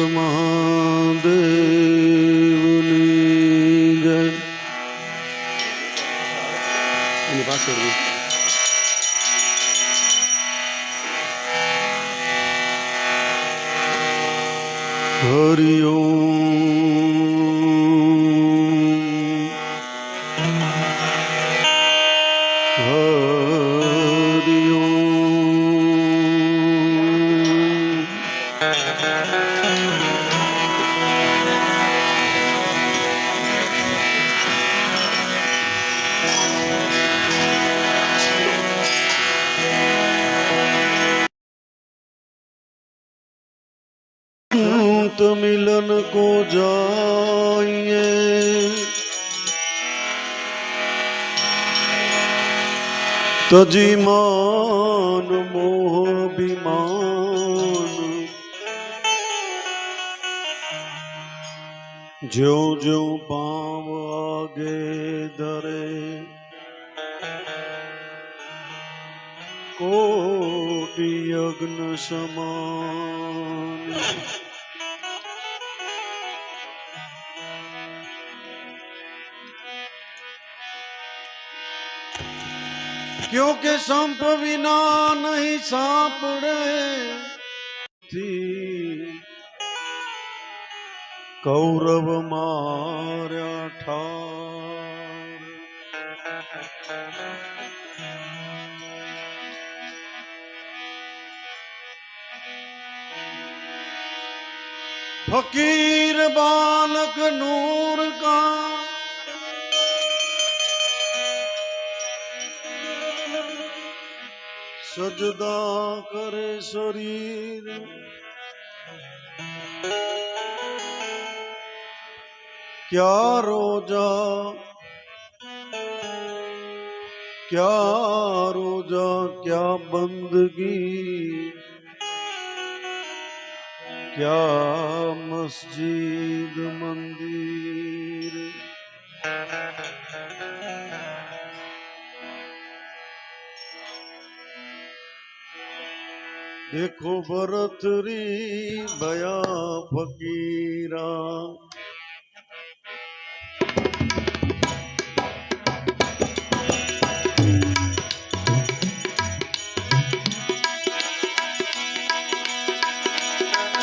મહાદેવની જય એની પાછળ. હરિ ઓમ मिलन को जाइए। तजी मान, मोह विमान जो जो पाव आगे धरे। कोटि यज्ञ समान। क्योंकि संप बिना नहीं सापड़े। थी। कौरव मार्या ठार। फकीर बालक नूर का સજદા કરે શરીર. ક્યા રોજા? ક્યા રોજા? ક્યા બંદગી? ક્યા મસ્જિદ મંદ દેખો ભરતરી ભયા ફકીરા.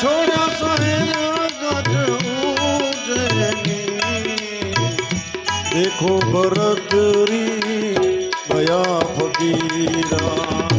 છોડ્યા સહેલા ગજવું દેખો ભરતરી ભયા ફકીરા.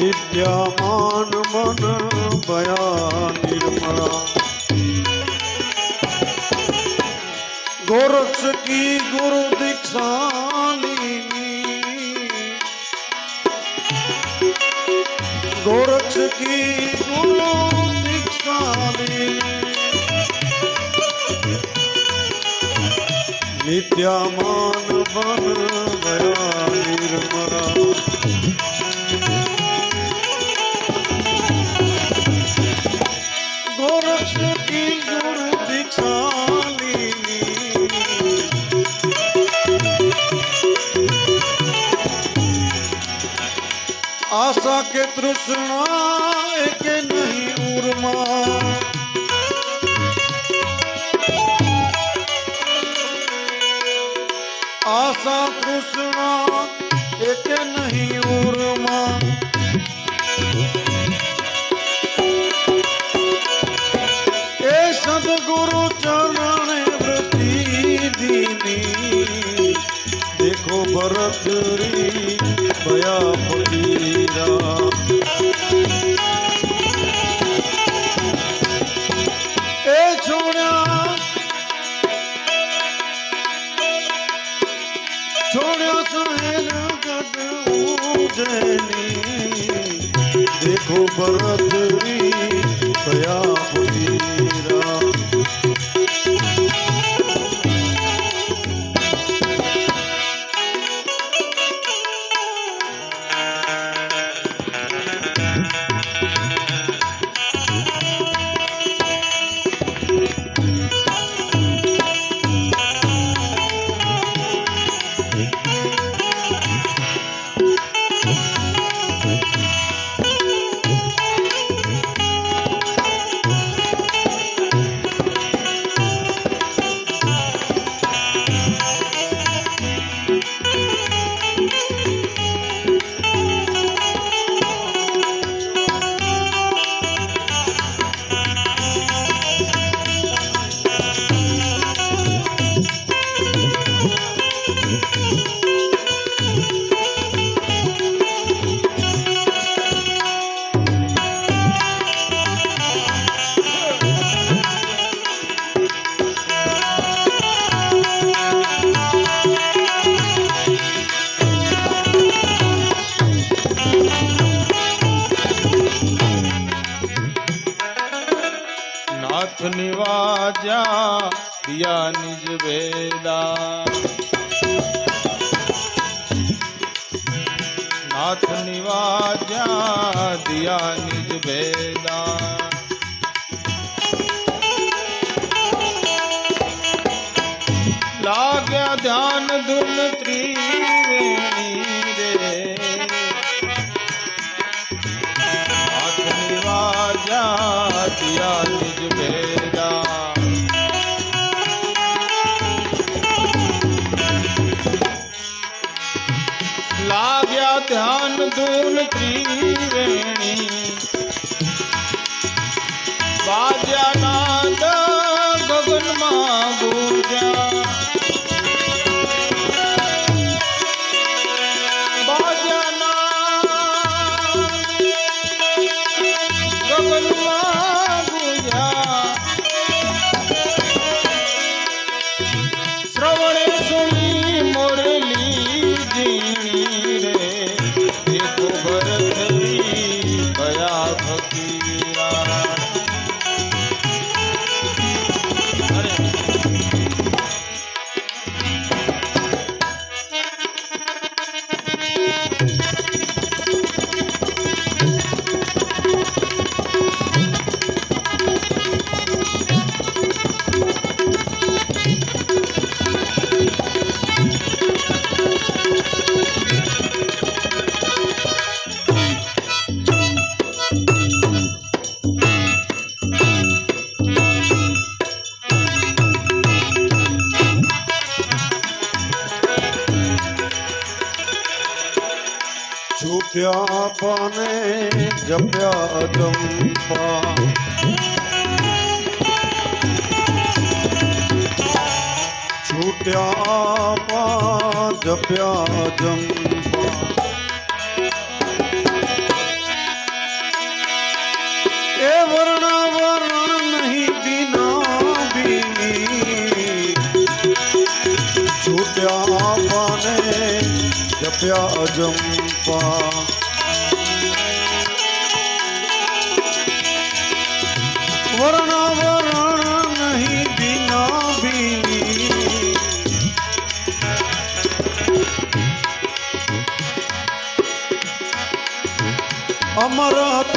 વિદ્યામાન મન ભયા નિર્મળા ગોરક્ષ કી ગુરુ દીક્ષાની ગોરક્ષ કી ગુરુ દીક્ષાની વિદ્યામાન મન ભયા નિર્મળા તૃષ્ણા કે નહીં ઉર્મા. આશા કૃષ્ણ ધ્યાન ધૂન પ્રિય જપને જપ્યા ચંપા છૂટ્યા પા જપ્યા ચંપા એ વર્ણ વર્ણ નહીં દીના બીની છૂટ્યા પાને જપ્યા અજંપા অমরত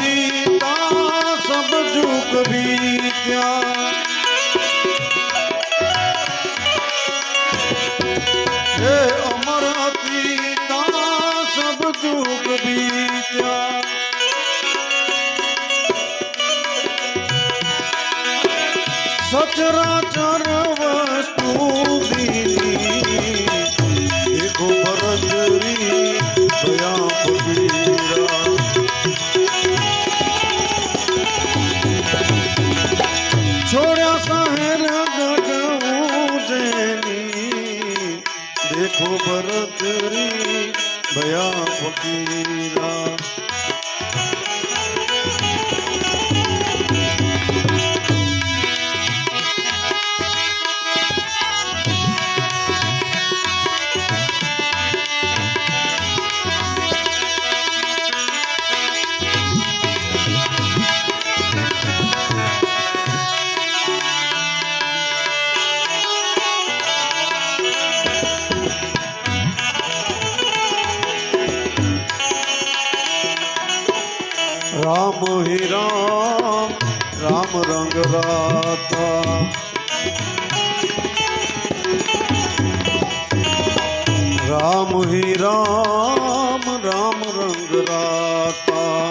રામ હે રામ રામ રંગ રાતા.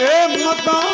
એ મતા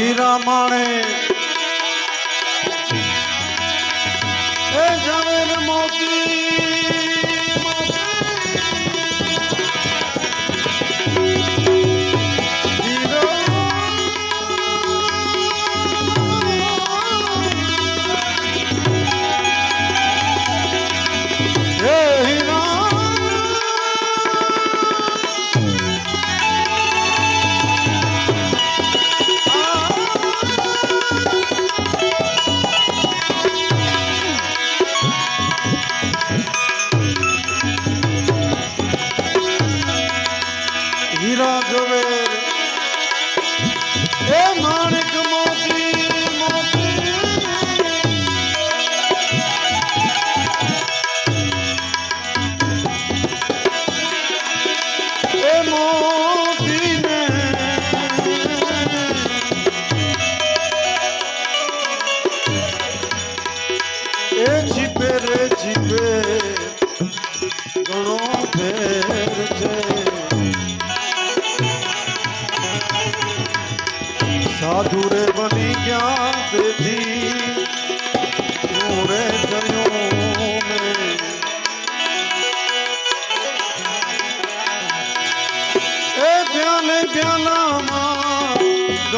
ભાઈ રમણે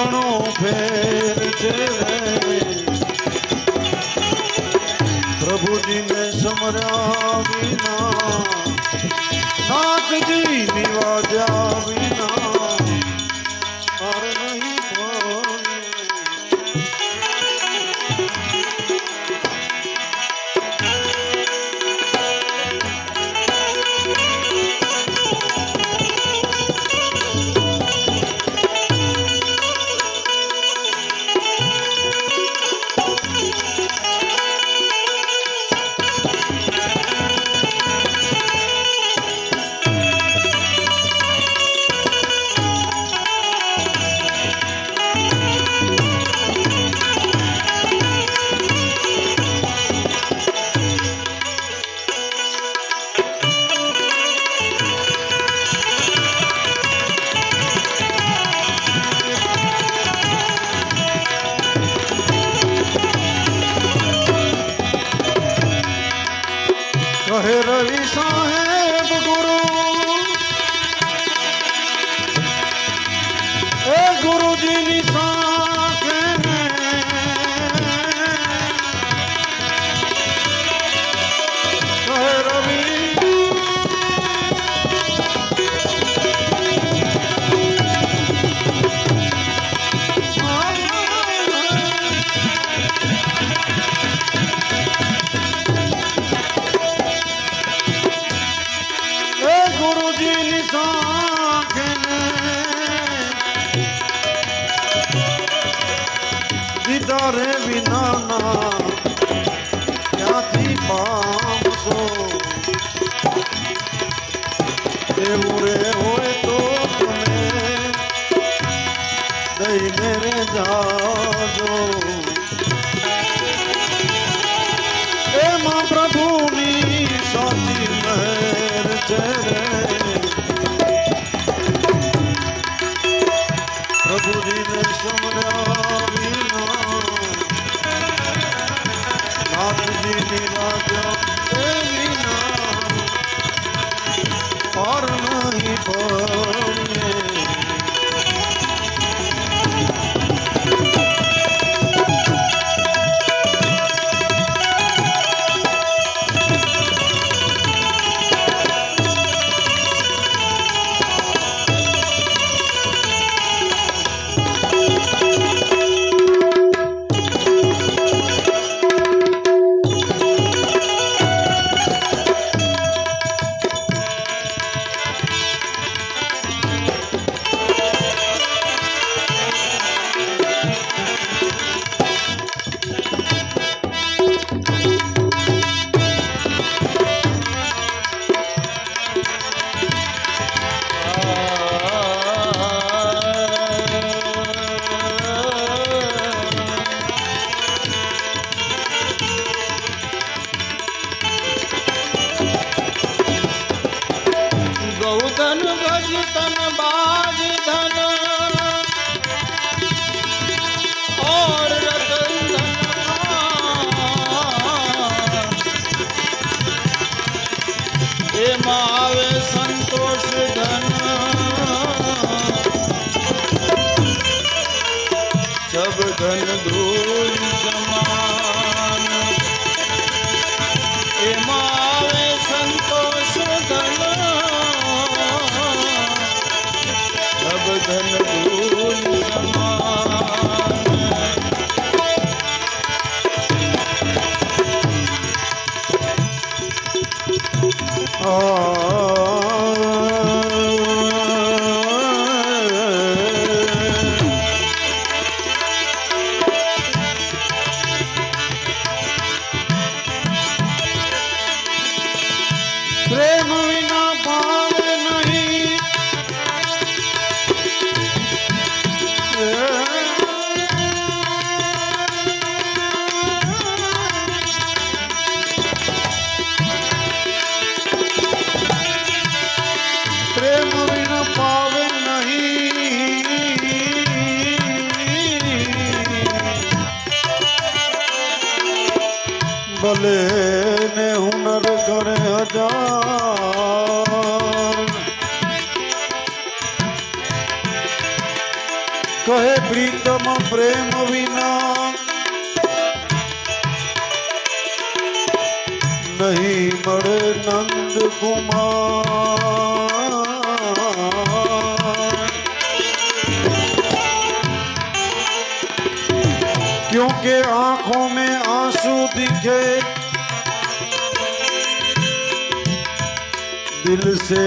ઘણો ફેર છે પ્રભુજીને સમર્યા વિના નાથજી નિવાજા વિના કરે વિનાના ક્યાંથી પામશો? એવું રે હોય તો તમે દઈને રે જાજો. प्रेम विना नहीं बड़े नंद कुमार। क्योंकि आँखों में आँसू दिखे, दिल से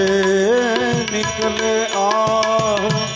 निकले आ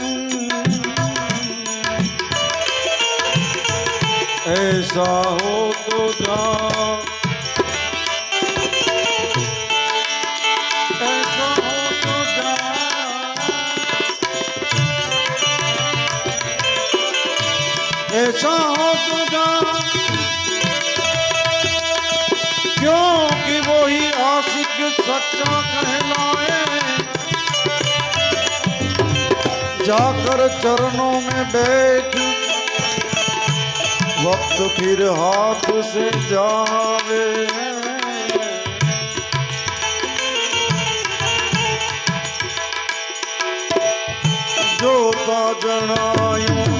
ऐसा हो तो जा ऐसा हो तो जा ऐसा हो तो क्योंकि वही आशिक सच्चा कहलाए। जाकर चरणों में बैठ ਵਕਤ ਫਿਰ ਹੱਥ ਸੇ ਜਾਵੇ ਜੋ ਤਾ ਜਣਾਇਓ